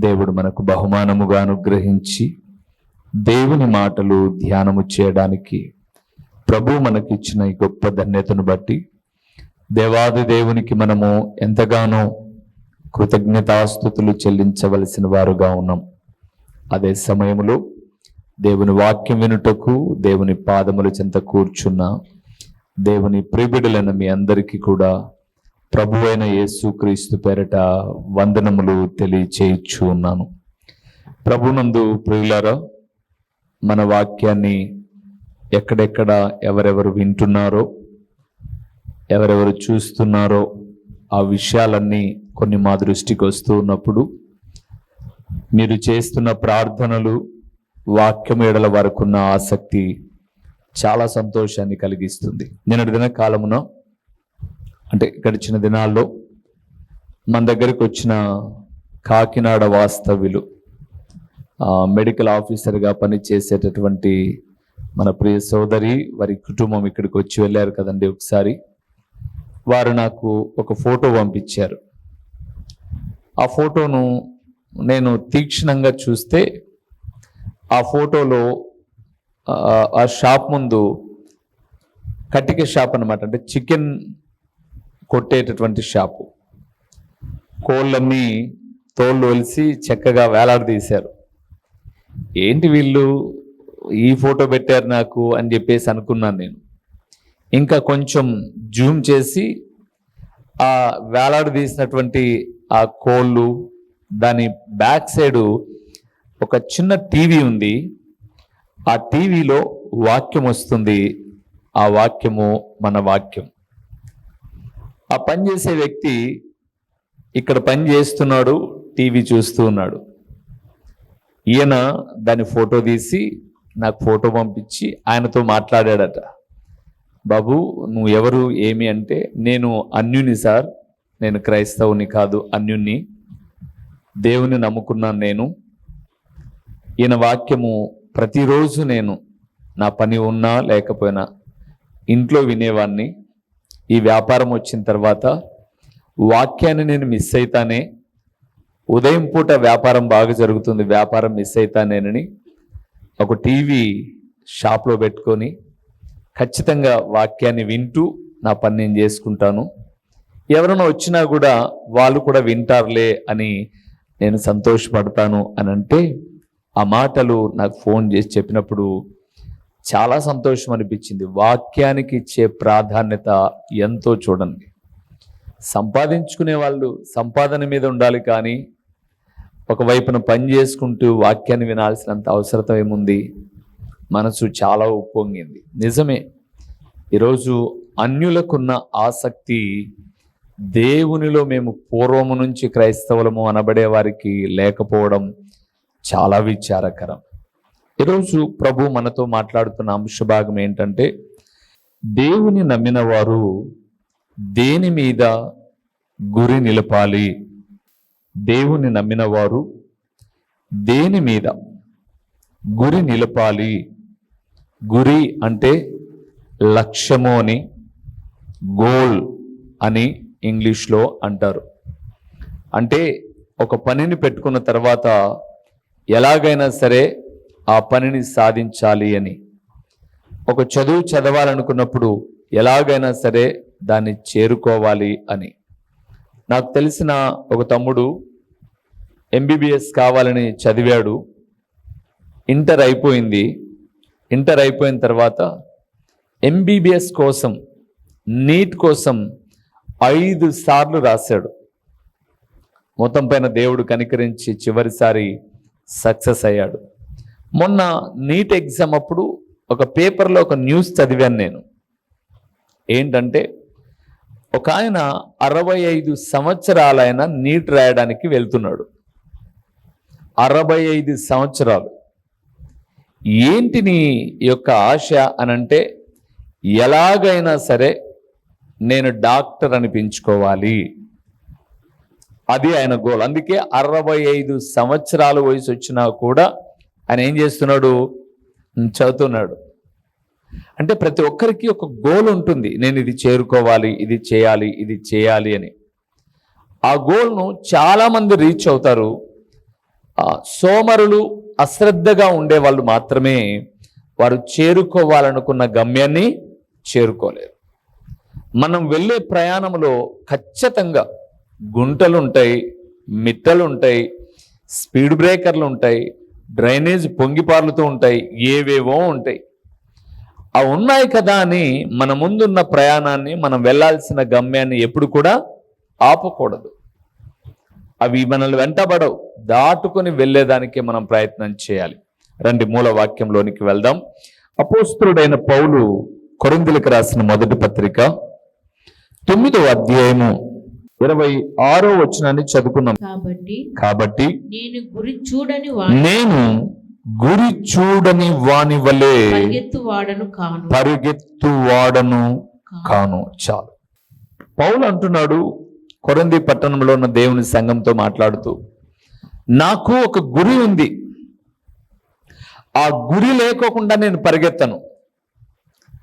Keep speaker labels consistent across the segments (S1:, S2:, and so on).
S1: దేవుడు మనకు బహుమానముగా అనుగ్రహించి దేవుని మాటలు ధ్యానము చేయడానికి ప్రభు మనకిచ్చిన ఈ గొప్ప ధన్యతను బట్టి దేవాది దేవునికి మనము ఎంతగానో కృతజ్ఞతాస్థుతులు చెల్లించవలసిన వారుగా ఉన్నాం. అదే సమయంలో దేవుని వాక్యం వినుటకు దేవుని పాదముల చెంత కూర్చున్న దేవుని ప్రిబిడులైన మీ అందరికీ కూడా ప్రభు అయిన యేసుక్రీస్తు పేరట వందనములు తెలియచేయచ్చు ఉన్నాను ప్రభునందు ప్రియులారా మన వాక్యాన్ని ఎక్కడెక్కడ ఎవరెవరు వింటున్నారో ఎవరెవరు చూస్తున్నారో ఆ విషయాలన్నీ కొన్ని మా దృష్టికి వస్తూ ఉన్నప్పుడు మీరు చేస్తున్న ప్రార్థనలు వాక్యం ఏడల వరకున్న ఆసక్తి చాలా సంతోషాన్ని కలిగిస్తుంది. నిన్నటి దిన కాలమున అంటే గడిచిన దినాల్లో మన దగ్గరికి వచ్చిన కాకినాడ వాస్తవ్యులు మెడికల్ ఆఫీసర్గా పనిచేసేటటువంటి మన ప్రియ సోదరి వారి కుటుంబం ఇక్కడికి వచ్చి వెళ్ళారు కదండి ఒకసారి. వారు నాకు ఒక ఫోటో పంపించారు. ఆ ఫోటోను నేను తీక్షణంగా చూస్తే ఆ ఫోటోలో ఆ, షాప్ ముందు కటిక షాప్ అన్నమాట అంటే చికెన్ కొట్టేటటువంటి షాపు. కోళ్ళన్నీ తోళ్ళు ఒలిసి చక్కగా వేలాడదీశారు. ఏంటి వీళ్ళు ఈ ఫోటో పెట్టారు నాకు అని చెప్పేసి అనుకున్నాను నేను. ఇంకా కొంచెం జూమ్ చేసి ఆ వేలాడదీసినటువంటి ఆ కోళ్ళు దాని బ్యాక్ సైడు ఒక చిన్న టీవీ ఉంది. ఆ టీవీలో వాక్యం వస్తుంది. ఆ వాక్యము మన వాక్యం. ఆ పని చేసే వ్యక్తి ఇక్కడ పని చేస్తున్నాడు టీవీ చూస్తూ ఉన్నాడు. ఈయన దాని ఫోటో తీసి నాకు ఫోటో పంపించి ఆయనతో మాట్లాడాడట. బాబు నువ్వు ఎవరు ఏమి అంటే నేను అన్యుని సార్. నేను క్రైస్తవుని కాదు అన్యుని దేవుని నమ్ముకున్నాను నేను. ఈయన వాక్యము ప్రతిరోజు నేను నా పని ఉన్నా లేకపోయినా ఇంట్లో వినేవాడిని ఈ వ్యాపారం వచ్చిన తర్వాత వాక్యాన్ని నేను మిస్ అవుతానే ఉదయం పూట వ్యాపారం బాగా జరుగుతుంది వ్యాపారం మిస్ అవుతానేనని ఒక టీవీ షాప్లో పెట్టుకొని ఖచ్చితంగా వాక్యాన్ని వింటూ నా పని నేను చేసుకుంటాను. ఎవరైనా వచ్చినా కూడా వాళ్ళు కూడా వింటారులే అని నేను సంతోషపడతాను అని అంటే ఆ మాటలు నాకు ఫోన్ చేసి చెప్పినప్పుడు చాలా సంతోషం అనిపించింది. వాక్యానికి ఇచ్చే ప్రాధాన్యత ఎంతో చూడండి. సంపాదించుకునే వాళ్ళు సంపాదన మీద ఉండాలి కానీ ఒకవైపున పని చేసుకుంటూ వాక్యాన్ని వినాల్సినంత అవసరత ఏముంది? మనసు చాలా ఉప్పొంగింది. నిజమే. ఈరోజు అన్యులకున్న ఆసక్తి దేవునిలో మేము పూర్వము నుంచి క్రైస్తవులము అనబడే వారికి లేకపోవడం చాలా విచారకరం. ఈరోజు ప్రభు మనతో మాట్లాడుతున్న అంశ భాగం ఏంటంటే దేవుని నమ్మిన వారు దేని మీద గురి నిలపాలి? దేవుని నమ్మిన వారు దేని మీద గురి నిలపాలి? గురి అంటే లక్ష్యము అని గోల్ అని ఇంగ్లీష్లో అంటారు. అంటే ఒక పనిని పెట్టుకున్న తర్వాత ఎలాగైనా సరే ఆ పనిని సాధించాలి అని. ఒక చదువు చదవాలనుకున్నప్పుడు ఎలాగైనా సరే దాన్ని చేరుకోవాలి అని. నాకు తెలిసిన ఒక తమ్ముడు ఎంబీబీఎస్ కావాలని చదివాడు. ఇంటర్ అయిపోయింది. ఇంటర్ అయిపోయిన తర్వాత ఎంబీబీఎస్ కోసం నీట్ కోసం ఐదు సార్లు రాశాడు. మొత్తం పైన దేవుడు కనికరించి చివరిసారి సక్సెస్ అయ్యాడు. మొన్న నీట్ ఎగ్జామ్ అప్పుడు ఒక పేపర్లో ఒక న్యూస్ చదివాను నేను. ఏంటంటే ఒక ఆయన అరవై ఐదు సంవత్సరాలైన నీట్ రాయడానికి వెళ్తున్నాడు. అరవై ఐదు సంవత్సరాలు. ఏంటి నీ యొక్క ఆశ అనంటే ఎలాగైనా సరే నేను డాక్టర్ అనిపించుకోవాలి. అది ఆయన గోల్. అందుకే అరవై ఐదు సంవత్సరాల వయసు వచ్చినా కూడా ఆయన ఏం చేస్తున్నాడు? చదువుతున్నాడు. అంటే ప్రతి ఒక్కరికి ఒక గోల్ ఉంటుంది. నేను ఇది చేరుకోవాలి ఇది చేయాలి ఇది చేయాలి అని. ఆ గోల్ను చాలామంది రీచ్ అవుతారు. సోమరులు అశ్రద్ధగా ఉండే వాళ్ళు మాత్రమే వారు చేరుకోవాలనుకున్న గమ్యాన్ని చేరుకోలేరు. మనం వెళ్ళే ప్రయాణంలో ఖచ్చితంగా గుంటలు ఉంటాయి మిట్టలు ఉంటాయి స్పీడ్ బ్రేకర్లు ఉంటాయి డ్రైనేజ్ పొంగిపార్లుతూ ఉంటాయి ఏవేవో ఉంటాయి. ఆ ఉన్నాయి కదా అని మన ముందున్న ప్రయాణాన్ని మనం వెళ్ళాల్సిన గమ్యాన్ని ఎప్పుడు కూడా ఆపకూడదు. అవి మనల్ని వెంటబడవు దాటుకొని వెళ్ళేదానికే మనం ప్రయత్నం చేయాలి. రండి మూల వాక్యంలోనికి వెళ్దాం. అపోస్తుడైన పౌలు కొరిందులకు రాసిన మొదటి పత్రిక తొమ్మిదో అధ్యాయము ఇరవై ఆరో వచనాన్ని చదువుకున్నాం
S2: కాబట్టి
S1: కాబట్టి
S2: నేను గురి చూడని
S1: నేను గురి చూడని వాని వలె
S2: పరిగెత్తు వాడను కాను.
S1: పరిగెత్తు వాడను కాను. చాలు. పౌలు అంటున్నాడు కొరంది పట్టణంలో ఉన్న దేవుని సంఘంతో మాట్లాడుతూ నాకు ఒక గురి ఉంది. ఆ గురి లేకోకుండా నేను పరిగెత్తను.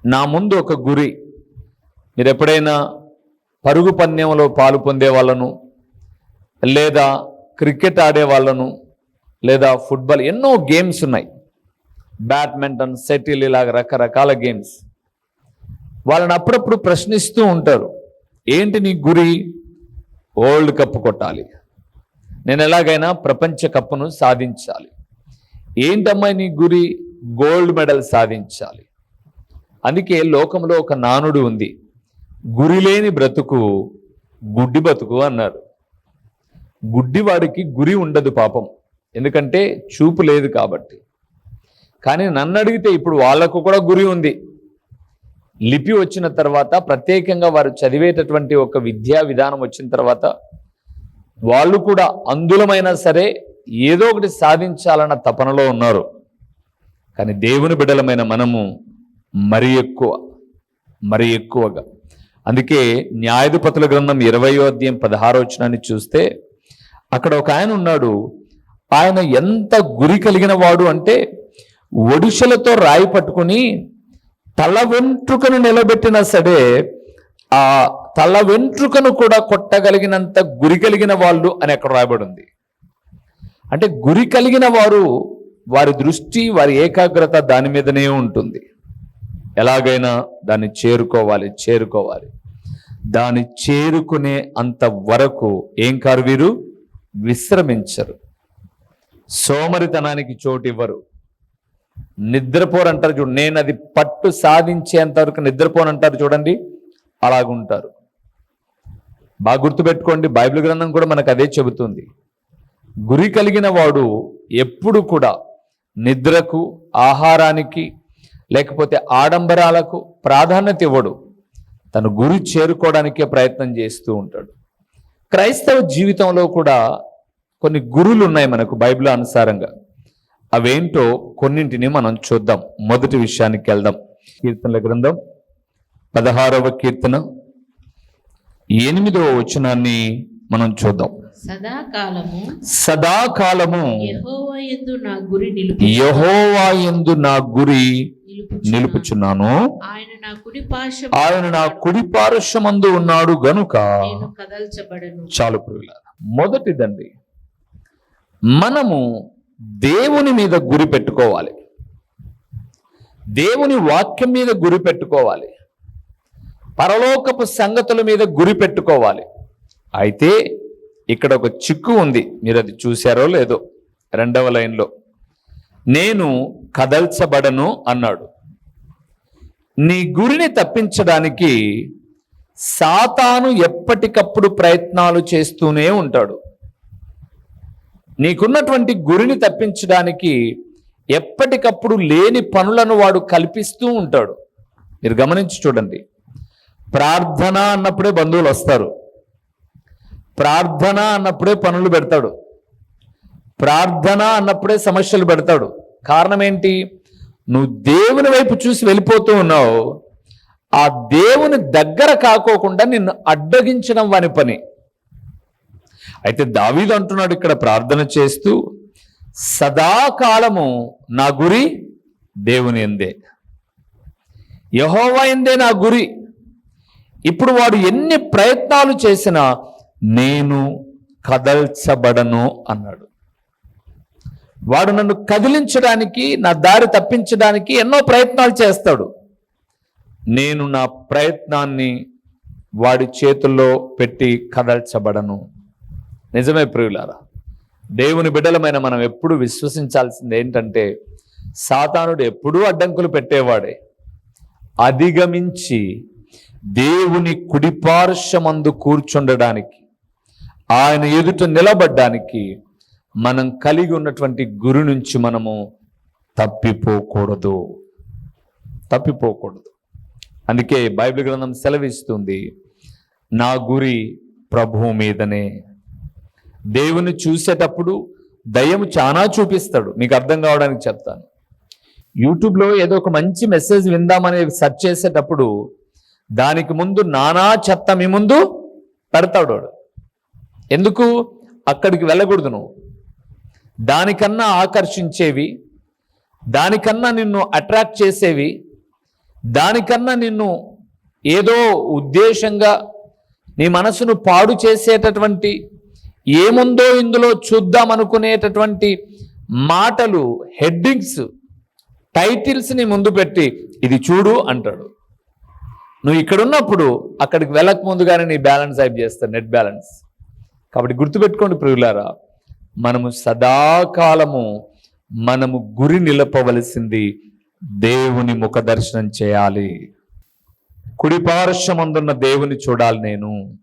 S1: నా ముందు ఒక గురి. మీరు ఎప్పుడైనా పరుగు పందెంలో పాలు పొందే వాళ్ళను లేదా క్రికెట్ ఆడే వాళ్ళను లేదా ఫుట్బాల్ ఎన్నో గేమ్స్ ఉన్నాయి. బ్యాడ్మింటన్ సెటిల్ ఇలాగ రకరకాల గేమ్స్. వాళ్ళని అప్పుడప్పుడు ప్రశ్నిస్తూ ఉంటారు ఏంటి నీ గురి? వరల్డ్ కప్ కొట్టాలి. నేను ఎలాగైనా ప్రపంచ కప్పును సాధించాలి. ఏంటమ్మా నీ గురి? గోల్డ్ మెడల్ సాధించాలి. అందుకే లోకంలో ఒక నానుడు ఉంది. గురిలేని బ్రతుకు గుడ్డి బతుకు అన్నారు. గుడ్డివాడికి గురి ఉండదు పాపం. ఎందుకంటే చూపు లేదు కాబట్టి. కానీ నన్ను అడిగితే ఇప్పుడు వాళ్ళకు కూడా గురి ఉంది. లిపి వచ్చిన తర్వాత ప్రత్యేకంగా వారు చదివేటటువంటి ఒక విద్యా విధానం వచ్చిన తర్వాత వాళ్ళు కూడా అందులమైనా సరే ఏదో ఒకటి సాధించాలన్న తపనలో ఉన్నారు. కానీ దేవుని బిడ్డలమైన మనము మరి ఎక్కువ మరి ఎక్కువగా అందుకే న్యాయాధిపతుల గ్రంథం ఇరవయో అధ్యాయం పదహారవచనాన్ని చూస్తే అక్కడ ఒక ఆయన ఉన్నాడు. ఆయన ఎంత గురి కలిగిన వాడు అంటే ఒడిశలతో రాయి పట్టుకుని తల వెంట్రుకను నిలబెట్టినా సరే ఆ తల వెంట్రుకను కూడా కొట్టగలిగినంత గురి కలిగిన వాళ్ళు అని అక్కడ రాయబడి ఉంది అంటే గురి కలిగిన వారు వారి దృష్టి వారి ఏకాగ్రత దాని మీదనే ఉంటుంది. ఎలాగైనా దాన్ని చేరుకోవాలి చేరుకోవాలి. దాన్ని చేరుకునే అంత వరకు ఏం కారు వీరు? విశ్రమించరు. సోమరితనానికి చోటు ఇవ్వరు. నిద్రపోరంటారు చూడు నేను అది పట్టు సాధించేంత వరకు నిద్రపోనంటారు చూడండి అలాగుంటారు. బాగా గుర్తుపెట్టుకోండి బైబిల్ గ్రంథం కూడా మనకు అదే చెబుతుంది. గురి కలిగిన వాడు ఎప్పుడు కూడా నిద్రకు ఆహారానికి లేకపోతే ఆడంబరాలకు ప్రాధాన్యత ఇవ్వడు. తను గురి చేరుకోవడానికే ప్రయత్నం చేస్తూ ఉంటాడు. క్రైస్తవ జీవితంలో కూడా కొన్ని గురులు ఉన్నాయి మనకు బైబిల్ అనుసారంగా. అవేంటో కొన్నింటిని మనం చూద్దాం. మొదటి విషయానికి వెళ్దాం. కీర్తనల గ్రంథం పదహారవ కీర్తన ఎనిమిదవ వచనాన్ని మనం చూద్దాం.
S2: సదాకాలము
S1: సదాకాలము
S2: యెహోవా యందు నా గురి నిలుపుచున్నాను. ఆయన నా కుడి
S1: పార్శ్వమందు ఉన్నాడు గనుక చాలు మొదటిదండి మనము దేవుని మీద గురి పెట్టుకోవాలి. దేవుని వాక్యం మీద గురి పెట్టుకోవాలి. పరలోకపు సంగతుల మీద గురి పెట్టుకోవాలి. అయితే ఇక్కడ ఒక చిక్కు ఉంది. మీరు అది చూశారో లేదో? రెండవ లైన్లో. నేను కదల్చబడను అన్నాడు. నీ గురిని తప్పించడానికి సాతాను ఎప్పటికప్పుడు ప్రయత్నాలు చేస్తూనే ఉంటాడు. నీకున్నటువంటి గురిని తప్పించడానికి ఎప్పటికప్పుడు లేని పనులను వాడు కల్పిస్తూ ఉంటాడు. మీరు గమనించి చూడండి. ప్రార్థన అన్నప్పుడే బంధువులు వస్తారు. ప్రార్థన అన్నప్పుడే పనులు పెడతాడు. ప్రార్థన అన్నప్పుడే సమస్యలు పెడతాడు. కారణం ఏంటి నువ్వు దేవుని వైపు చూసి వెళ్ళిపోతూ ఉన్నావు. ఆ దేవుని దగ్గర కాకోకుండా నిన్ను అడ్డగించడం వాని పని. అయితే దావీదు అంటున్నాడు ఇక్కడ ప్రార్థన చేస్తూ సదాకాలము నా గురి దేవుని ఎందే. యహోవా ఎందే నా గురి. ఇప్పుడు వాడు ఎన్ని ప్రయత్నాలు చేసినా నేను కదల్చబడను అన్నాడు. వాడు నన్ను కదిలించడానికి నా దారి తప్పించడానికి ఎన్నో ప్రయత్నాలు చేస్తాడు. నేను నా ప్రయత్నాన్ని వాడి చేతుల్లో పెట్టి కదల్చబడను. నిజమే ప్రియులారా దేవుని బిడ్డలమైన మనం ఎప్పుడు విశ్వసించాల్సింది ఏంటంటే సాతానుడు ఎప్పుడూ అడ్డంకులు పెట్టేవాడే. అధిగమించి దేవుని కుడిపార్శ్వమందు కూర్చుండడానికి ఆయన ఎదుట నిలబడ్డానికి మనం కలిగి ఉన్నటువంటి గురి నుంచి మనము తప్పిపోకూడదు. తప్పిపోకూడదు. అందుకే బైబిల్ గ్రంథం సెలవిస్తుంది నా గురి ప్రభువు మీదనే. దేవుని చూసేటప్పుడు దయ్యము చాలా చూపిస్తాడు. మీకు అర్థం కావడానికి చెప్తాను. యూట్యూబ్లో ఏదో ఒక మంచి మెసేజ్ విందామని సెర్చ్ చేసేటప్పుడు దానికి ముందు నానా చెత్త మీ ముందు పెడతాడు వాడు. ఎందుకు? అక్కడికి వెళ్ళకూడదు నువ్వు. దానికన్నా ఆకర్షించేవి దానికన్నా నిన్ను అట్రాక్ట్ చేసేవి దానికన్నా నిన్ను ఏదో ఉద్దేశంగా నీ మనసును పాడు చేసేటటువంటి ఏముందో ఇందులో చూద్దామనుకునేటటువంటి మాటలు హెడ్డింగ్స్ టైటిల్స్ని ముందు పెట్టి ఇది చూడు అంటాడు. నువ్వు ఇక్కడున్నప్పుడు అక్కడికి వెళ్ళక ముందుగానే నీ బ్యాలెన్స్ అయిప్ చేస్తాడు నెట్ బ్యాలెన్స్. కాబట్టి గుర్తుపెట్టుకోండి ప్రియులారా మనము సదాకాలము మనము గురి నిలపవలసింది దేవుని ముఖ దర్శనం చేయాలి. కుడిపార్శ్వమందున్న దేవుని చూడాలి నేను.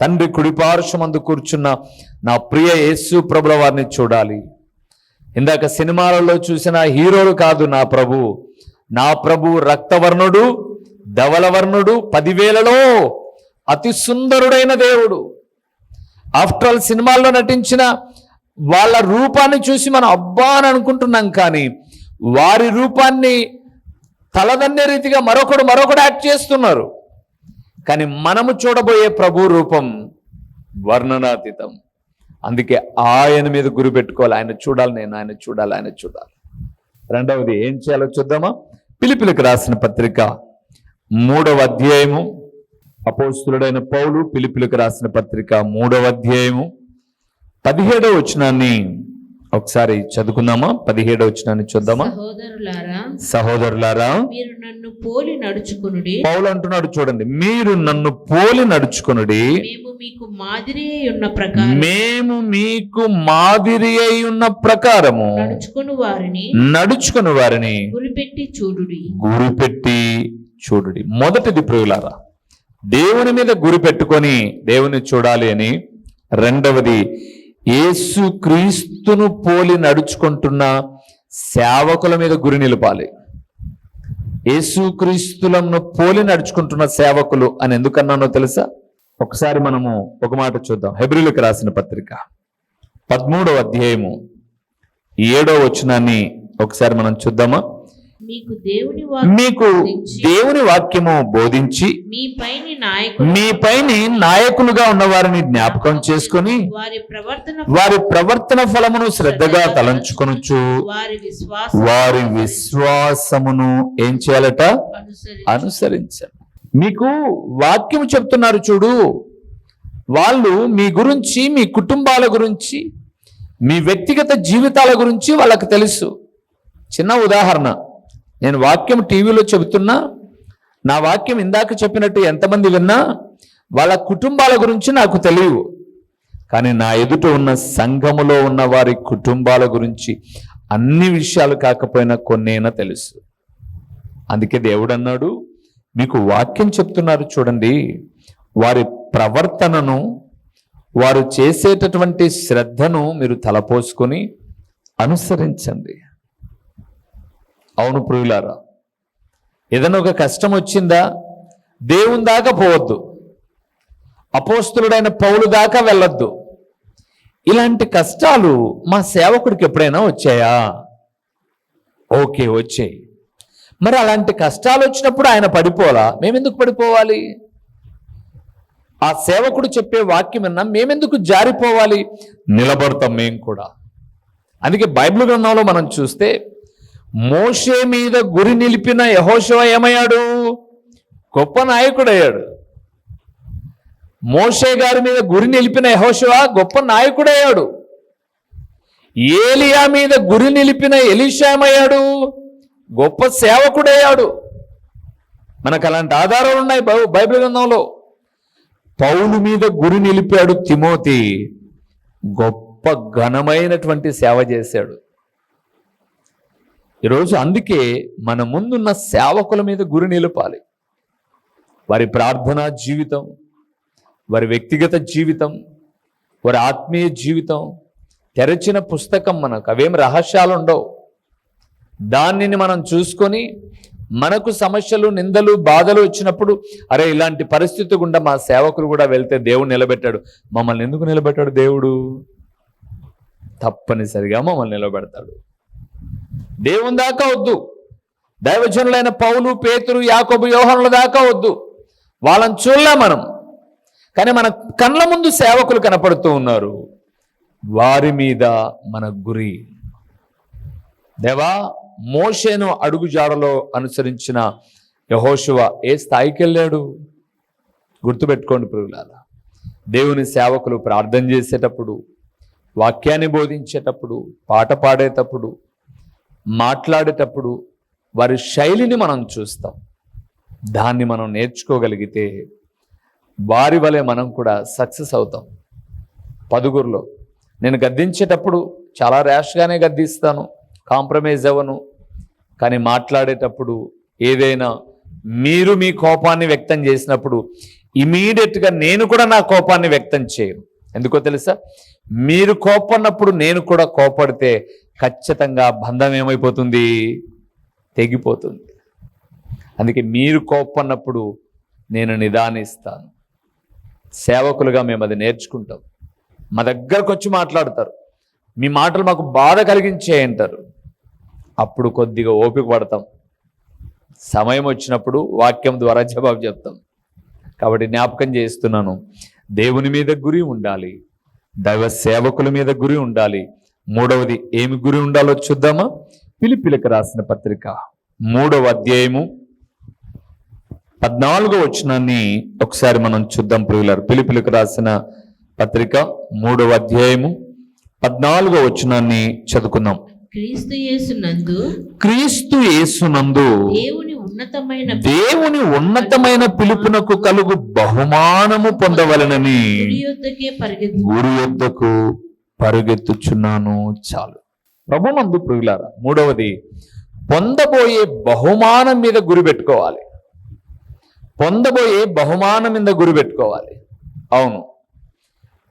S1: తండ్రి కుడిపార్శ్వమందు కూర్చున్న నా ప్రియ యేసు ప్రభుల వారిని చూడాలి. ఇందాక సినిమాలలో చూసిన హీరోలు కాదు నా ప్రభు. నా ప్రభు రక్తవర్ణుడు ధవలవర్ణుడు పదివేలలో అతి సుందరుడైన దేవుడు. ఆఫ్టర్ ఆల్ సినిమాల్లో నటించిన వాళ్ళ రూపాన్ని చూసి మనం అబ్బా అని అనుకుంటున్నాం కానీ వారి రూపాన్ని తలదన్నే రీతిగా మరొకడు మరొకడు యాక్ట్ చేస్తున్నారు. కానీ మనము చూడబోయే ప్రభు రూపం వర్ణనాతీతం. అందుకే ఆయన మీద గురి పెట్టుకోవాలి. ఆయన చూడాలి నేను ఆయన చూడాలి ఆయన చూడాలి. రెండవది ఏం చేయాలో చూద్దామా? పిలిపిలకు రాసిన పత్రిక మూడవ అధ్యాయము. అపోస్తులుడైన పౌలు పిలిపిలకు రాసిన పత్రిక మూడవ అధ్యాయము. పదిహేడవ వచనాన్ని ఒకసారి చదువుకుందామా? పదిహేడవ వచనాన్ని చూద్దామా?
S2: సహోదరులారా
S1: సహోదరులారా
S2: మీరు నన్ను పోలి నడుచుకునుడి.
S1: పౌలు అంటున్నాడు చూడండి మీరు నన్ను పోలి నడుచుకొనుడి.
S2: మేము మీకు మాదిరి అయి ఉన్న ప్రకారం
S1: మేము మీకు మాదిరి అయి ఉన్న ప్రకారము.
S2: నడుచుకుని వారిని.
S1: నడుచుకుని వారిని.
S2: గురిపెట్టి చూడుడి.
S1: గురిపెట్టి చూడుడి. మొదటిది ప్రియులారా దేవుని మీద గురి పెట్టుకొని దేవుని చూడాలి అని. రెండవది యేసు క్రీస్తును పోలి నడుచుకుంటున్న సేవకుల మీద గురి నిలపాలి. యేసు క్రీస్తులను పోలి నడుచుకుంటున్న సేవకులు అని ఎందుకన్నానో తెలుసా? ఒకసారి మనము ఒక మాట చూద్దాం. హెబ్రిలకు రాసిన పత్రిక పదమూడవ అధ్యాయము ఏడో వచనాన్ని ఒకసారి మనం చూద్దామా?
S2: మీకు దేవుని వాక్యం
S1: మీకు దేవుని వాక్యము బోధించి మీ పైని నాయకులుగా ఉన్న వారిని జ్ఞాపకం చేసుకొని
S2: వారి ప్రవర్తన
S1: వారి ప్రవర్తన ఫలమును శ్రద్ధగా తలంచుకొనొచ్చు
S2: వారి విశ్వాసం
S1: వారి విశ్వాసమును ఏం చేయాలట?
S2: అనుసరి
S1: అనుసరించాలి మీకు వాక్యం చెప్తున్నారు చూడు వాళ్ళు మీ గురించి మీ కుటుంబాల గురించి మీ వ్యక్తిగత జీవితాల గురించి వాళ్ళకి తెలుసు. చిన్న ఉదాహరణ. నేను వాక్యం టీవీలో చెబుతున్నా నా వాక్యం ఇందాక చెప్పినట్టు ఎంతమంది విన్నా వాళ్ళ కుటుంబాల గురించి నాకు తెలియవు. కానీ నా ఎదుట ఉన్న సంఘములో ఉన్న వారి కుటుంబాల గురించి అన్ని విషయాలు కాకపోయినా కొన్నైనా తెలుసు. అందుకే దేవుడు అన్నాడు మీకు వాక్యం చెప్తున్నారు చూడండి వారి ప్రవర్తనను వారు చేసేటటువంటి శ్రద్ధను మీరు తలపోసుకొని అనుసరించండి. అవును ప్రియులారా ఏదైనా ఒక కష్టం వచ్చిందా? దేవుని దాకా పోవద్దు. అపోస్తులుడైన పౌలు దాకా వెళ్ళొద్దు. ఇలాంటి కష్టాలు మా సేవకుడికి ఎప్పుడైనా వచ్చాయా? ఓకే వచ్చాయి. మరి అలాంటి కష్టాలు వచ్చినప్పుడు ఆయన పడిపోలా మేమెందుకు పడిపోవాలి? ఆ సేవకుడు చెప్పే వాక్యం విన్నా మేమెందుకు జారిపోవాలి? నిలబడతాం మేము కూడా. అందుకే బైబిల్ గ్రంథంలో మనం చూస్తే మోషే మీద గురి నిలిపిన యహోశివ ఏమయ్యాడు? గొప్ప నాయకుడయ్యాడు. మోషే గారి మీద గురి నిలిపిన యహోశివ గొప్ప నాయకుడయ్యాడు. ఏలియా మీద గురి నిలిపిన ఎలిషామయ్యాడు గొప్ప సేవకుడయ్యాడు. మనకు అలాంటి ఆధారాలు ఉన్నాయి బై- బైబిల్ గ్రంథంలో. పౌలు మీద గురి నిలిపాడు తిమోతి. గొప్ప ఘనమైనటువంటి సేవ చేశాడు. ఈరోజు అందుకే మన ముందున్న సేవకుల మీద గురి నిలపాలి. వారి ప్రార్థనా జీవితం వారి వ్యక్తిగత జీవితం వారి ఆత్మీయ జీవితం తెరచిన పుస్తకం మనకు. అవేం రహస్యాలు ఉండవు. దానిని మనం చూసుకొని మనకు సమస్యలు నిందలు బాధలు వచ్చినప్పుడు అరే ఇలాంటి పరిస్థితి గుండా మా సేవకులు కూడా వెళ్తే దేవుడు నిలబెట్టాడు. మమ్మల్ని ఎందుకు నిలబెట్టాడు దేవుడు? తప్పనిసరిగా మమ్మల్ని నిలబెడతాడు. దేవుని దాకా వద్దు. దైవజనులైన పౌలు పేతురు యాకోబు యోహనుల దాకా వద్దు. వాళ్ళని చూడలే మనం. కానీ మన కళ్ళ ముందు సేవకులు కనపడుతూ ఉన్నారు. వారి మీద మన గురి. దేవా మోషేను అడుగుజాడలో అనుసరించిన యహోశువ ఏ స్థాయికి వెళ్ళాడు? గుర్తుపెట్టుకోండి ప్రియులాల దేవుని సేవకులు ప్రార్థన చేసేటప్పుడు వాక్యాన్ని బోధించేటప్పుడు పాట పాడేటప్పుడు మాట్లాడేటప్పుడు వారి శైలిని మనం చూస్తాం. దాన్ని మనం నేర్చుకోగలిగితే వారి వలె మనం కూడా సక్సెస్ అవుతాం. పదుగురులో నేను గద్దించేటప్పుడు చాలా ర్యాష్గానే గద్దిస్తాను కాంప్రమైజ్ అవ్వను. కానీ మాట్లాడేటప్పుడు ఏదైనా మీరు మీ కోపాన్ని వ్యక్తం చేసినప్పుడు ఇమీడియట్గా నేను కూడా నా కోపాన్ని వ్యక్తం చేయను. ఎందుకో తెలుసా? మీరు కోపన్నప్పుడు నేను కూడా కోపడితే ఖచ్చితంగా బంధం ఏమైపోతుంది? తెగిపోతుంది. అందుకే మీరు కోపడినప్పుడు నేను నిదానిస్తాను. సేవకులుగా మేము అది నేర్చుకుంటాం. మా దగ్గరకు వచ్చి మాట్లాడతారు. మీ మాటలు మాకు బాధ కలిగించే అంటారు. అప్పుడు కొద్దిగా ఓపిక పడతాం. సమయం వచ్చినప్పుడు వాక్యం ద్వారా జవాబు చెప్తాం. కాబట్టి జ్ఞాపకం చేస్తున్నాను దేవుని మీద గురి ఉండాలి. దైవ సేవకుల మీద గురి ఉండాలి. మూడవది ఏమి గురి ఉండాలో చూద్దామా? పిలిపిలకు రాసిన పత్రిక మూడవ అధ్యాయము పద్నాలుగో వచనాన్ని ఒకసారి మనం చూద్దాం ప్రియులారు. పిలిపిలకు రాసిన పత్రిక మూడవ అధ్యాయము పద్నాలుగో వచనాన్ని చదువుకుందాం.
S2: క్రీస్తు యేసునందు
S1: క్రీస్తు యేసునందు
S2: దేవుని ఉన్నతమైన
S1: దేవుని ఉన్నతమైన పిలుపునకు కలుగు బహుమానము పొందవలనని గురు యొద్దకు పరుగెత్తుచున్నాను. చాలు. ప్రభునందు ప్రియులారా మూడవది పొందబోయే బహుమానం మీద గురి పెట్టుకోవాలి. పొందబోయే బహుమానం మీద గురి పెట్టుకోవాలి. అవును.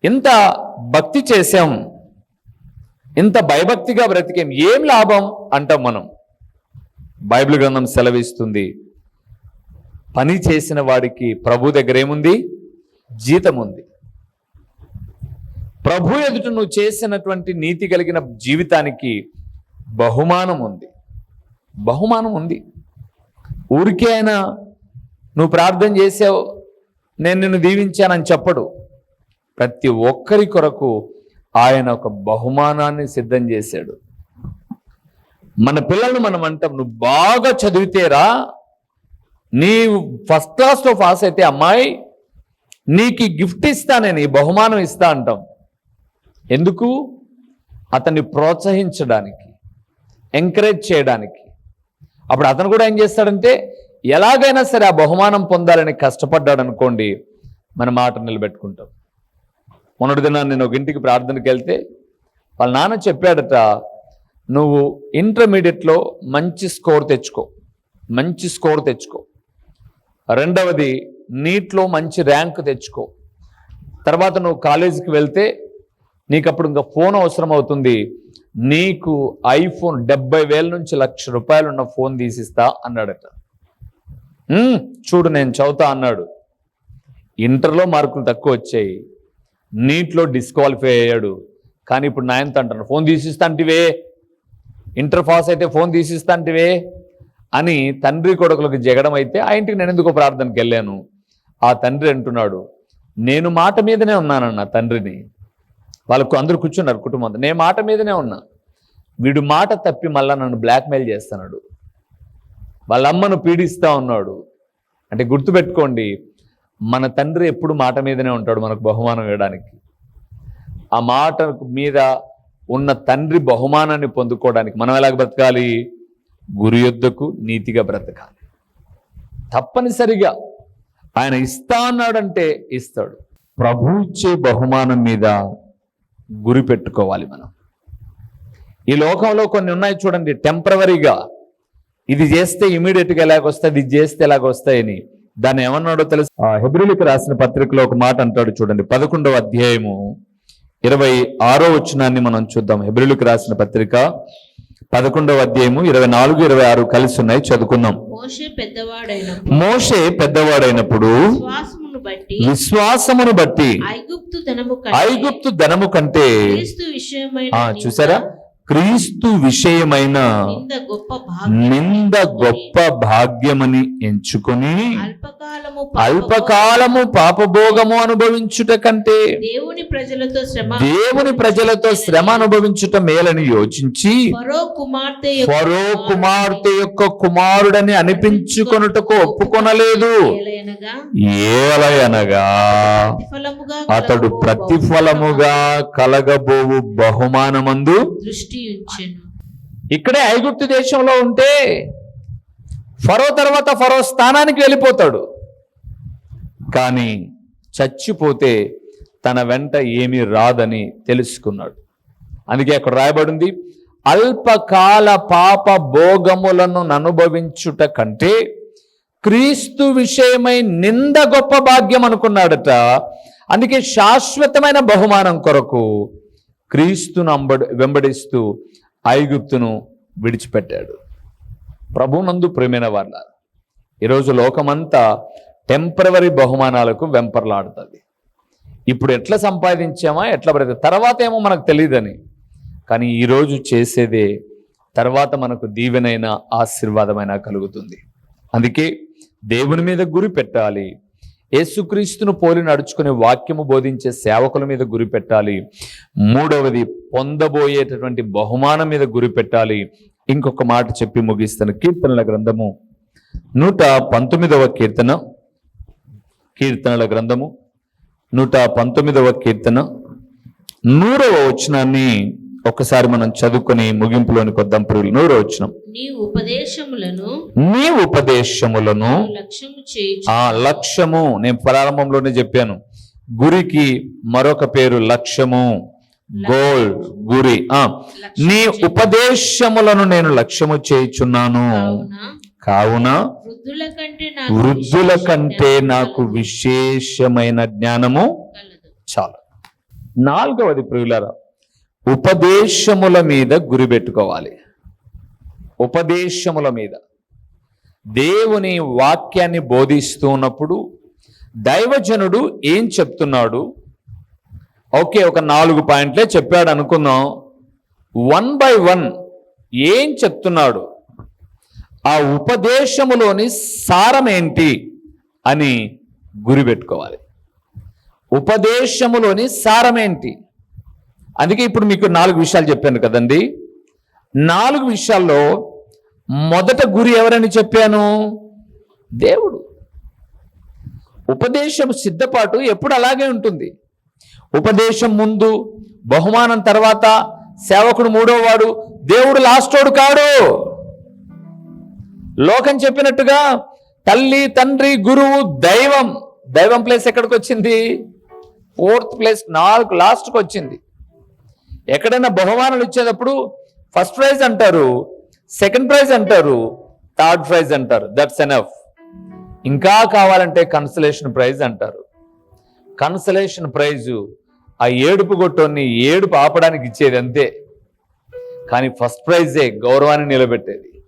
S1: ఇంత భక్తి చేశాం ఇంత భయభక్తిగా బ్రతికేం ఏం లాభం అంటాం మనం? బైబిల్ గ్రంథం సెలవిస్తుంది. పని చేసిన వాడికి ప్రభు దగ్గర ఏముంది? జీతం ఉంది. ప్రభు ఎదుట నువ్వు చేసినటువంటి నీతి కలిగిన జీవితానికి బహుమానం ఉంది. బహుమానం ఉంది. ఊరికే అయినా నువ్వు ప్రార్థన చేసావు నేను నిన్ను దీవించానని చెప్పడు. ప్రతి ఒక్కరి కొరకు ఆయన ఒక బహుమానాన్ని సిద్ధం చేశాడు. మన పిల్లల్ని మనం అంటాం నువ్వు బాగా చదివితేరా నీవు ఫస్ట్ క్లాస్లో పాస్ అయితే అమ్మాయి నీకు గిఫ్ట్ ఇస్తా నేను ఈ బహుమానం ఇస్తా అంటాం. ఎందుకు? అతన్ని ప్రోత్సహించడానికి ఎంకరేజ్ చేయడానికి. అప్పుడు అతను కూడా ఏం చేస్తాడంటే ఎలాగైనా సరే ఆ బహుమానం పొందాలని కష్టపడ్డాడు అనుకోండి మన మాట నిలబెట్టుకుంటాం. మొన్నటి దినాన్ని నేను ఒక ఇంటికి ప్రార్థనకి వెళ్తే వాళ్ళ నాన్న చెప్పాడట నువ్వు ఇంటర్మీడియట్లో మంచి స్కోర్ తెచ్చుకో. మంచి స్కోర్ తెచ్చుకో. రెండవది నీట్లో మంచి ర్యాంక్ తెచ్చుకో. తర్వాత నువ్వు కాలేజీకి వెళ్తే నీకు అప్పుడు ఇంకా ఫోన్ అవసరం అవుతుంది నీకు ఐఫోన్ డెబ్బై వేల నుంచి లక్ష రూపాయలు ఉన్న ఫోన్ తీసిస్తా అన్నాడట. చూడు నేను చదువుతా అన్నాడు. ఇంటర్లో మార్కులు తక్కువ వచ్చాయి. నీట్లో డిస్క్వాలిఫై అయ్యాడు. కానీ ఇప్పుడు నాయనతో అంటాను ఫోన్ తీసిస్తా అంటివే. ఇంటర్ పాస్ అయితే ఫోన్ తీసిస్తాంటివే అని తండ్రి కొడుకులకు జగడం అయితే ఆ ఇంటికి నేను ఎందుకో ప్రార్థనకి వెళ్ళాను. ఆ తండ్రి అంటున్నాడు నేను మాట మీదనే ఉన్నానన్న తండ్రిని. వాళ్ళకు అందరూ కూర్చున్నారు కుటుంబంతో నేను మాట మీదనే ఉన్నా. వీడు మాట తప్పి మళ్ళా నన్ను బ్లాక్మెయిల్ చేస్తున్నాడు. వాళ్ళ అమ్మను పీడిస్తా ఉన్నాడు. అంటే గుర్తుపెట్టుకోండి మన తండ్రి ఎప్పుడు మాట మీదనే ఉంటాడు మనకు బహుమానం ఇవ్వడానికి. ఆ మాట మీద ఉన్న తండ్రి బహుమానాన్ని పొందుకోవడానికి మనం ఎలాగ బ్రతకాలి? గురి యొద్దకు నీతిగా బ్రతకాలి. తప్పనిసరిగా ఆయన ఇస్తా అన్నాడంటే ఇస్తాడు. ప్రభు ఇచ్చే బహుమానం మీద గురి పెట్టుకోవాలి మనం. ఈ లోకంలో కొన్ని ఉన్నాయి చూడండి టెంపరవరీగా. ఇది చేస్తే ఇమీడియట్గా ఎలాగొస్తాయి ఇది చేస్తే ఎలాగొస్తాయని దాన్ని ఏమన్నాడో తెలుసు? హెబ్రిలికి రాసిన పత్రికలో ఒక మాట అంటాడు చూడండి పదకొండవ అధ్యాయము. ఇరవై ఆరో వచనాన్ని మనం చూద్దాం. హెబ్రిలకు రాసిన పత్రిక పదకొండవ అధ్యాయము ఇరవై నాలుగు ఇరవై ఆరు కలిసి ఉన్నాయి. చదువుకుందాం.
S2: మోషే పెద్దవాడైనప్పుడు
S1: మోషే పెద్దవాడైనప్పుడు
S2: విశ్వాసమును బట్టి ఐగుప్తు ధనము కంటే
S1: చూసారా? క్రీస్తు విషయమైన
S2: నింద గొప్ప
S1: భాగ్యమని ఎంచుకొని
S2: అల్పకాలము
S1: పాపభోగము అనుభవించుట కంటే
S2: దేవుని ప్రజలతో శ్రమ.
S1: దేవుని ప్రజలతో శ్రమ అనుభవించుట మేలని యోచించి
S2: ఫరో కుమార్తె యొక్క
S1: కుమారుడని అనిపించుకొనుటకు ఒప్పుకొనలేదు.
S2: ఏలయనగా?
S1: అతడు ప్రతిఫలముగా కలగబోవు బహుమానమందు
S2: దృష్టి ఉంచెను
S1: ఇక్కడే ఐగుప్తు దేశంలో ఉంటే ఫరో తర్వాత ఫరో స్థానానికి వెళ్ళిపోతాడు. కానీ చచ్చిపోతే తన వెంట ఏమీ రాదని తెలుసుకున్నాడు. అందుకే అక్కడ రాయబడింది అల్పకాల పాప భోగములను అనుభవించుట కంటే క్రీస్తు విషయమై నింద గొప్ప భాగ్యం అనుకున్నాడట. అందుకే శాశ్వతమైన బహుమానం కొరకు క్రీస్తును అంబడి వెంబడిస్తూ ఐగుప్తును విడిచిపెట్టాడు. ప్రభునందు ప్రేమైన వాళ్ళ ఈరోజు లోకమంతా టెంపరవరీ బహుమానాలకు వెంపర్లాడుతుంది. ఇప్పుడు ఎట్లా సంపాదించామా ఎట్లా పడితే తర్వాత ఏమో మనకు తెలియదని కానీ ఈరోజు చేసేదే తర్వాత మనకు దీవెనైన ఆశీర్వాదమైన కలుగుతుంది. అందుకే దేవుని మీద గురి పెట్టాలి యేసుక్రీస్తును పోలి నడుచుకునే వాక్యము బోధించే సేవకుల మీద గురి పెట్టాలి. మూడవది పొందబోయేటటువంటి బహుమానం మీద గురి పెట్టాలి. ఇంకొక మాట చెప్పి ముగిస్తాను. కీర్తనల గ్రంథము నూట పంతొమ్మిదవ కీర్తన. కీర్తనల గ్రంథము నూట పంతొమ్మిదవ కీర్తన. నూరవ వచనాన్ని ఒకసారి మనం చదువుకొని ముగింపులోనికి వద్దాం. పురుగులు నూరవ వచనం
S2: నీ ఉపదేశములను
S1: నీ ఉపదేశములను
S2: లక్ష్యము చేయుచు.
S1: ఆ లక్ష్యము నేను ప్రారంభంలోనే చెప్పాను. గురికి మరొక పేరు లక్ష్యము. గోల్ గురి. ఆ. నీ ఉపదేశములను నేను లక్ష్యము చేయుచున్నాను.
S2: కావున వృద్ధుల కంటే నాకు
S1: విశేషమైన జ్ఞానము చాలు. నాలుగవది ప్రియులారా ఉపదేశముల మీద గురి పెట్టుకోవాలి ఉపదేశముల మీద. దేవుని వాక్యాన్ని బోధిస్తూ ఉన్నప్పుడు దైవజనుడు ఏం చెప్తున్నాడు? ఓకే ఒక నాలుగు పాయింట్లే చెప్పాడు అనుకుందాం. వన్ బై వన్ ఏం చెప్తున్నాడు? ఆ ఉపదేశములోని సారం ఏంటి అని గురి పెట్టుకోవాలి ఉపదేశములోని సారం ఏంటి? అందుకే ఇప్పుడు మీకు నాలుగు విషయాలు చెప్పాను కదండి. నాలుగు విషయాల్లో మొదట గురి ఎవరని చెప్పాను? దేవుడు. ఉపదేశం సిద్ధపాటు ఎప్పుడు అలాగే ఉంటుంది. ఉపదేశం ముందు బహుమానం తర్వాత సేవకుడు మూడోవాడు దేవుడు లాస్టోడు కాడు. లోకం చెప్పినట్టుగా తల్లి తండ్రి గురువు దైవం. దైవం ప్లేస్ ఎక్కడికి వచ్చింది ఫోర్త్ ప్లేస్ నాలుగు లాస్ట్కి వచ్చింది. ఎక్కడైనా బహుమానాలు ఇచ్చేటప్పుడు ఫస్ట్ ప్రైజ్ అంటారు సెకండ్ ప్రైజ్ అంటారు థర్డ్ ప్రైజ్ అంటారు. దట్స్ ఎనఫ్ ఇంకా కావాలంటే కన్సలేషన్ ప్రైజ్ అంటారు. కన్సలేషన్ ప్రైజు ఆ ఏడుపు కొట్టోని ఏడుపు ఆపడానికి ఇచ్చేది అంతే. కానీ ఫస్ట్ ప్రైజే గౌరవాన్ని నిలబెట్టేది.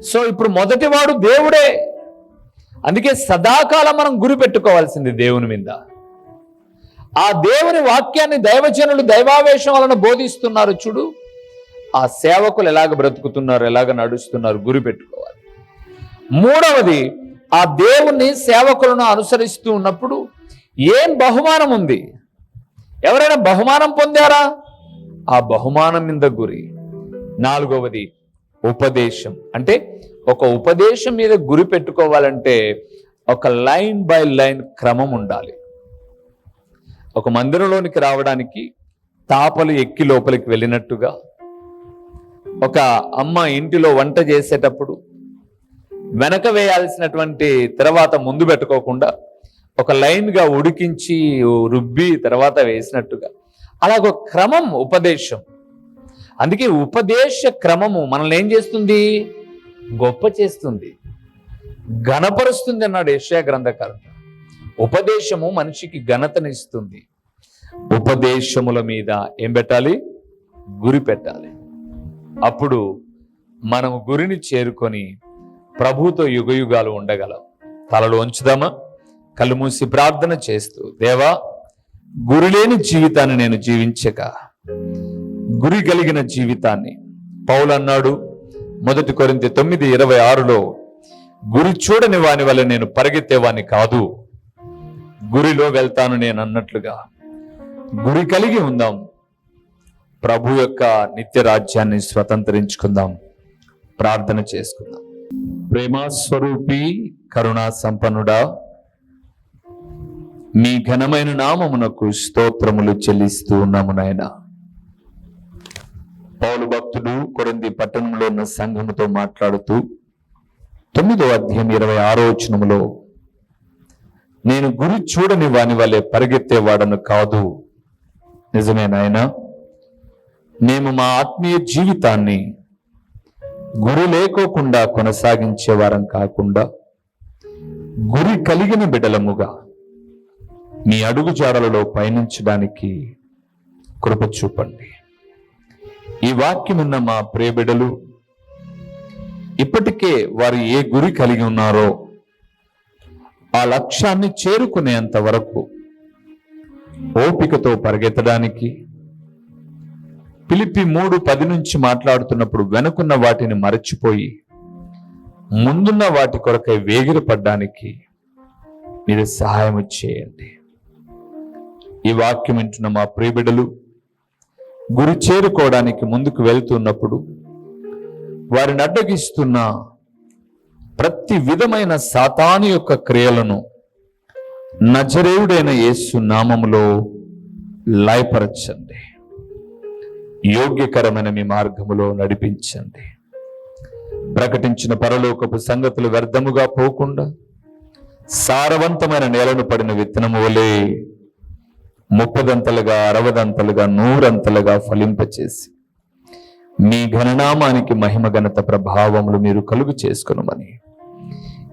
S1: సో ఇప్పుడు మొదటివాడు దేవుడే. అందుకే సదాకాలం మనం గురి పెట్టుకోవాల్సింది దేవుని మీద. ఆ దేవుని వాక్యాన్ని దైవజనులు దైవావేశం వలన బోధిస్తున్నారు చూడు. ఆ సేవకులు ఎలాగ బ్రతుకుతున్నారు ఎలాగ నడుస్తున్నారు గురి పెట్టుకోవాలి. మూడవది ఆ దేవుని సేవకులను అనుసరిస్తూ ఉన్నప్పుడు ఏం బహుమానం ఉంది? ఎవరైనా బహుమానం పొందారా? ఆ బహుమానం మీద గురి. నాలుగవది ఉపదేశం. అంటే ఒక ఉపదేశం మీద గురి పెట్టుకోవాలంటే ఒక లైన్ బై లైన్ క్రమం ఉండాలి. ఒక మందిరంలోనికి రావడానికి తాపలు ఎక్కి లోపలికి వెళ్ళినట్టుగా ఒక అమ్మ ఇంటిలో వంట చేసేటప్పుడు వెనక వేయాల్సినటువంటి తర్వాత ముందు పెట్టుకోకుండా ఒక లైన్గా ఉడికించి రుబ్బి తర్వాత వేసినట్టుగా. అలాగ ఒక క్రమం ఉపదేశం. అందుకే ఉపదేశ క్రమము మనల్ని ఏం చేస్తుంది? గొప్ప చేస్తుంది. ఘనపరుస్తుంది అన్నాడు యశ్యా గ్రంథకారుడు. ఉపదేశము మనిషికి ఘనతనిస్తుంది. ఉపదేశముల మీద ఏం పెట్టాలి? గురి పెట్టాలి. అప్పుడు మనం గురిని చేరుకొని ప్రభుతో యుగయుగాలు ఉండగలం. తలలు ఉంచుదామా కళ్ళు మూసి ప్రార్థన చేస్తూ దేవా గురిలేని జీవితాన్ని నేను జీవించక. గురి కలిగిన జీవితాన్ని పౌలు అన్నాడు మొదటి కొరింత తొమ్మిది ఇరవై ఆరులో గురి చూడని వాని వల్ల నేను పరిగెత్తేవాని కాదు. గురిలో వెళ్తాను నేను అన్నట్లుగా గురి కలిగి ఉందాం. ప్రభు యొక్క నిత్య రాజ్యాన్ని స్వతంత్రించుకుందాం. ప్రార్థన చేసుకుందాం. ప్రేమా స్వరూపి కరుణా సంపన్నుడా మీ ఘనమైన నామమునకు స్తోత్రములు చెల్లిస్తూ ఉన్నాము నాయన. పౌలు భక్తుడు కొరంది పట్టణంలో ఉన్న సంఘముతో మాట్లాడుతూ తొమ్మిదో అధ్యాయం ఇరవై ఆరో వచనములో నేను గురి చూడని వాని వలె పరిగెత్తేవాడను కాదు. నిజమే నాయనా. మేము మా ఆత్మీయ జీవితాన్ని గురి లేకోకుండా కొనసాగించే వారం కాకుండా గురి కలిగిన బిడలముగా మీ అడుగుజాడలలో పయనించడానికి కృప చూపండి. ఈ వాక్యమున్న మా ప్రియబిడలు ఇప్పటికే వారు ఏ గురి కలిగి ఉన్నారో ఆ లక్ష్యాన్ని చేరుకునేంత వరకు ఓపికతో పరిగెత్తడానికి పిలిపి మూడు పది నుంచి మాట్లాడుతున్నప్పుడు వెనుకున్న వాటిని మరచిపోయి ముందున్న వాటి కొరకై వేగిరపడ్డానికి మీరు సహాయం చేయండి. ఈ వాక్యం వింటున్న మా ప్రియబిడలు గురి చేరుకోవడానికి ముందుకు వెళ్తున్నప్పుడు వారిని అడ్డగిస్తున్న ప్రతి విధమైన సాతాను యొక్క క్రియలను నజరేవుడైన యేసు నామములో లయపరచండి. యోగ్యకరమైన మీ మార్గములో నడిపించండి. ప్రకటించిన పరలోకపు సంగతులు వ్యర్థముగా పోకుండా సారవంతమైన నేలను పడిన విత్తనము వలె ముప్పదంతలుగా అరవదంతలుగా నూరంతలుగా ఫలింపచేసి మీ ఘననామానికి మహిమ ఘనత ప్రభావములు మీరు కలుగు చేసుకునమని